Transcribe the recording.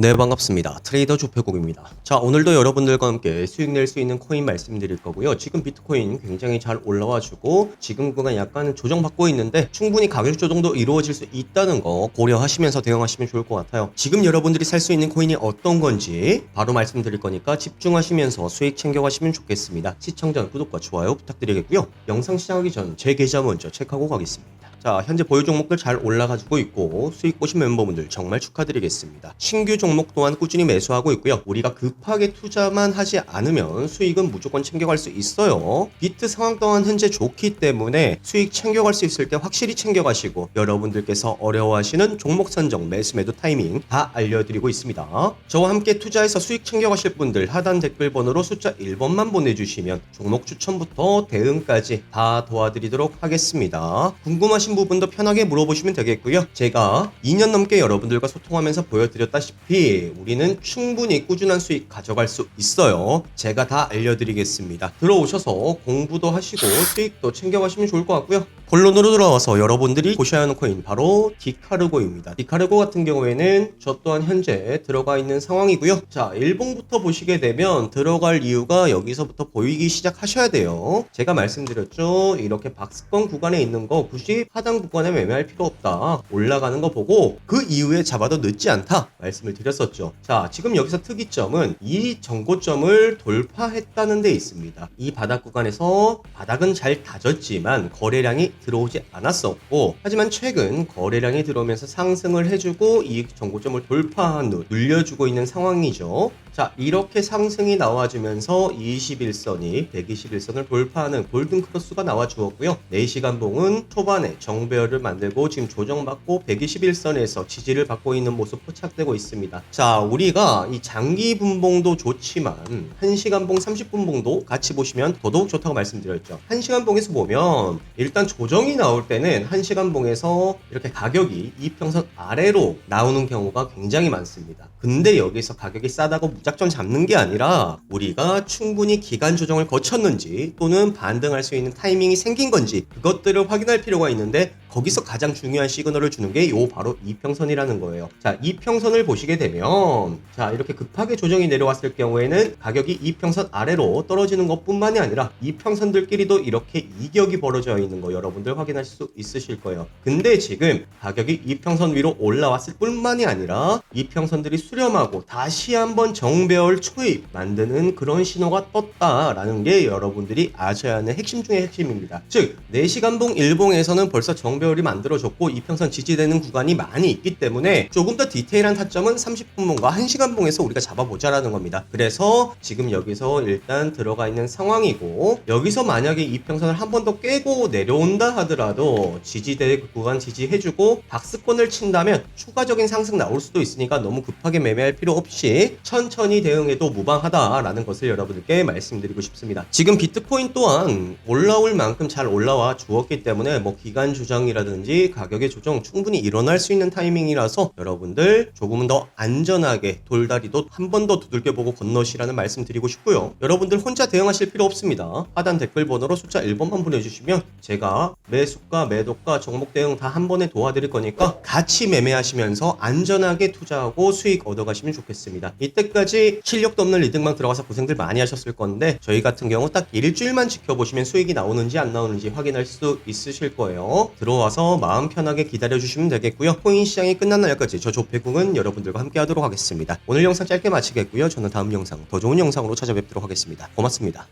네 반갑습니다. 트레이더 조폐국입니다. 자 오늘도 여러분들과 함께 수익 낼 수 있는 코인 말씀드릴 거고요. 지금 비트코인 굉장히 잘 올라와 주고 지금 구간 약간 조정받고 있는데 충분히 가격 조정도 이루어질 수 있다는 거 고려하시면서 대응하시면 좋을 것 같아요. 지금 여러분들이 살 수 있는 코인이 어떤 건지 바로 말씀드릴 거니까 집중하시면서 수익 챙겨가시면 좋겠습니다. 시청 전 구독과 좋아요 부탁드리겠고요. 영상 시작하기 전 제 계좌 먼저 체크하고 가겠습니다. 자, 현재 보유 종목들 잘 올라가지고 있고 수익 보신 멤버분들 정말 축하드리겠습니다. 신규 종목 또한 꾸준히 매수하고 있고요. 우리가 급하게 투자만 하지 않으면 수익은 무조건 챙겨갈 수 있어요. 비트 상황 또한 현재 좋기 때문에 수익 챙겨갈 수 있을 때 확실히 챙겨가시고 여러분들께서 어려워하시는 종목 선정, 매수 매도 타이밍 다 알려드리고 있습니다. 저와 함께 투자해서 수익 챙겨가실 분들 하단 댓글 번호로 숫자 1번만 보내주시면 종목 추천부터 대응까지 다 도와드리도록 하겠습니다. 궁금하신 부분도 편하게 물어보시면 되겠고요. 제가 2년 넘게 여러분들과 소통하면서 보여드렸다시피 우리는 충분히 꾸준한 수익 가져갈 수 있어요. 제가 다 알려드리겠습니다. 들어오셔서 공부도 하시고 수익도 챙겨가시면 좋을 것 같고요. 본론으로 들어와서 여러분들이 보셔야 하는 코인 바로 디카르고입니다. 디카르고 같은 경우에는 저 또한 현재 들어가 있는 상황이고요. 자, 일봉부터 보시게 되면 들어갈 이유가 여기서부터 보이기 시작하셔야 돼요. 제가 말씀드렸죠. 이렇게 박스권 구간에 있는 거 굳이 하단 구간에 매매할 필요 없다. 올라가는 거 보고 그 이후에 잡아도 늦지 않다. 말씀을 드렸었죠. 자, 지금 여기서 특이점은 이 정고점을 돌파했다는 데 있습니다. 이 바닥 구간에서 바닥은 잘 다졌지만 거래량이 들어오지 않았었고 하지만 최근 거래량이 들어오면서 상승을 해주고 이 정고점을 돌파한 후 눌려주고 있는 상황이죠. 자 이렇게 상승이 나와주면서 21선이 121선을 돌파하는 골든 크로스가 나와주었고요. 4시간 봉은 초반에 정배열을 만들고 지금 조정받고 121선에서 지지를 받고 있는 모습 포착되고 있습니다. 자 우리가 이 장기 분봉도 좋지만 1시간 봉 30분 봉도 같이 보시면 더더욱 좋다고 말씀드렸죠. 1시간 봉에서 보면 일단 조정이 나올 때는 1시간 봉에서 이렇게 가격이 이평선 아래로 나오는 경우가 굉장히 많습니다. 근데 여기서 가격이 싸다고 무작 정 잡는 게 아니라 우리가 충분히 기간 조정을 거쳤는지 또는 반등할 수 있는 타이밍이 생긴 건지 그것들을 확인할 필요가 있는데 거기서 가장 중요한 시그널을 주는 게 요 바로 이평선이라는 거예요. 자, 이평선을 보시게 되면 자, 이렇게 급하게 조정이 내려왔을 경우에는 가격이 이평선 아래로 떨어지는 것뿐만이 아니라 이평선들끼리도 이렇게 이격이 벌어져 있는 거 여러분들 확인하실 수 있으실 거예요. 근데 지금 가격이 이평선 위로 올라왔을 뿐만이 아니라 이평선들이 수렴하고 다시 한번 정배열 초입 만드는 그런 신호가 떴다라는 게 여러분들이 아셔야 하는 핵심 중의 핵심입니다. 즉 4시간봉 일봉에서는 벌써 정 배열이 만들어졌고 이평선 지지되는 구간이 많이 있기 때문에 조금 더 디테일한 타점은 30분봉과 1시간봉에서 우리가 잡아보자라는 겁니다. 그래서 지금 여기서 일단 들어가 있는 상황이고 여기서 만약에 이평선을 한 번 더 깨고 내려온다 하더라도 지지대 구간 지지해주고 박스권을 친다면 추가적인 상승 나올 수도 있으니까 너무 급하게 매매할 필요 없이 천천히 대응해도 무방하다라는 것을 여러분들께 말씀드리고 싶습니다. 지금 비트코인 또한 올라올 만큼 잘 올라와 주었기 때문에 뭐 기간 조정이라든지 가격의 조정 충분히 일어날 수 있는 타이밍이라서 여러분들 조금은 더 안전하게 돌다리도 한 번 더 두들겨 보고 건너시라는 말씀 드리고 싶고요. 여러분들 혼자 대응하실 필요 없습니다. 하단 댓글 번호로 숫자 1번만 보내주시면 제가 매수가 매도가 종목 대응 다 한 번에 도와드릴 거니까 같이 매매하시면서 안전하게 투자하고 수익 얻어가시면 좋겠습니다. 이때까지 실력도 없는 리딩방 들어가서 고생들 많이 하셨을 건데 저희 같은 경우 딱 일주일만 지켜보시면 수익이 나오는지 안 나오는지 확인할 수 있으실 거예요. 들어 와서 마음 편하게 기다려주시면 되겠고요. 코인 시장이 끝난 날까지 저 조폐국은 여러분들과 함께 하도록 하겠습니다. 오늘 영상 짧게 마치겠고요. 저는 다음 영상 더 좋은 영상으로 찾아뵙도록 하겠습니다. 고맙습니다.